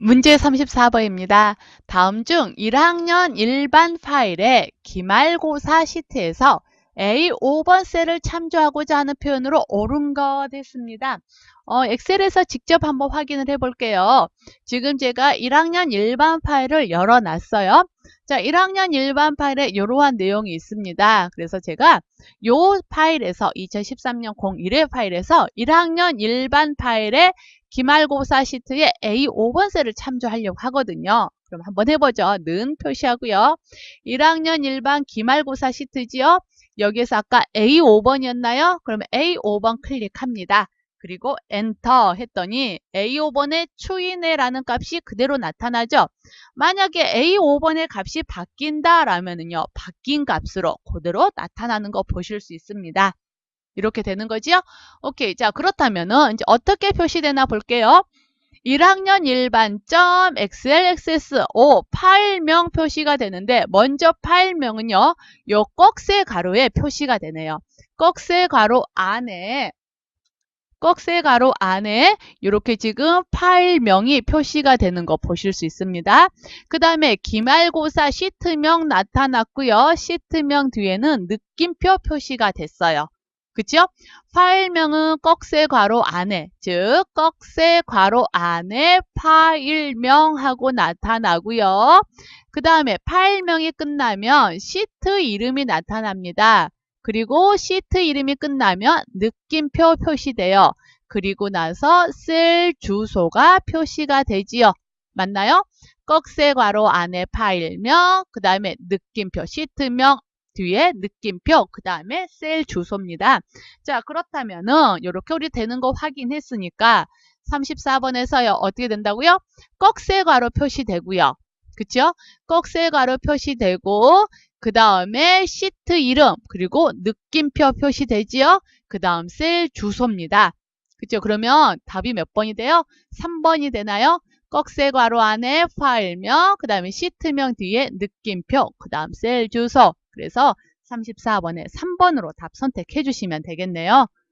문제 34번입니다. 다음 중 1학년 일반 파일의 기말고사 시트에서 A5번 셀을 참조하고자 하는 표현으로 옳은 것 했습니다. 어, 엑셀에서 직접 한번 확인을 해 볼게요. 지금 제가 1학년 일반 파일을 열어놨어요. 자, 1학년 일반 파일에 이러한 내용이 있습니다. 그래서 제가 이 파일에서 2013년 01회 파일에서 1학년 일반 파일에 기말고사 시트에 A5번 셀을 참조하려고 하거든요. 그럼 한번 해보죠. 는 표시하고요. 1학년 일반 기말고사 시트지요. 여기에서 아까 A5번이었나요? 그러면 A5번 클릭합니다. 그리고 엔터 했더니 A5번의 추인해라는 값이 그대로 나타나죠. 만약에 A5번의 값이 바뀐다 라면은요. 바뀐 값으로 그대로 나타나는 거 보실 수 있습니다. 이렇게 되는 거지요? 오케이. 자, 그렇다면은 이제 어떻게 표시되나 볼게요. 1학년 일반 점 xlxs5 파일명 표시가 되는데 먼저 파일명은요. 요 꺽쇠 가로에 표시가 되네요. 꺽쇠 가로 안에 꺽쇠 가로 안에 이렇게 지금 파일명이 표시가 되는 거 보실 수 있습니다. 그 다음에 기말고사 시트명 나타났고요. 시트명 뒤에는 느낌표 표시가 됐어요. 그쵸? 파일명은 꺽쇠 괄호 안에, 즉 꺽쇠 괄호 안에 파일명하고 나타나고요. 그 다음에 파일명이 끝나면 시트 이름이 나타납니다. 그리고 시트 이름이 끝나면 느낌표 표시돼요. 그리고 나서 셀 주소가 표시가 되지요. 맞나요? 꺽쇠 괄호 안에 파일명, 그 다음에 느낌표, 시트명, 뒤에 느낌표, 그 다음에 셀 주소입니다. 자, 그렇다면은 이렇게 우리 되는 거 확인했으니까 34번에서요. 어떻게 된다고요? 꺽쇠 괄호 표시되고요. 그쵸? 꺽쇠 괄호 표시되고 그 다음에 시트 이름 그리고 느낌표 표시되지요? 그 다음 셀 주소입니다. 그쵸? 그러면 답이 몇 번이 돼요? 3번이 되나요? 꺽쇠 괄호 안에 파일명, 그 다음에 시트명 뒤에 느낌표, 그 다음 셀 주소. 그래서 34번에 3번으로 답 선택해 주시면 되겠네요.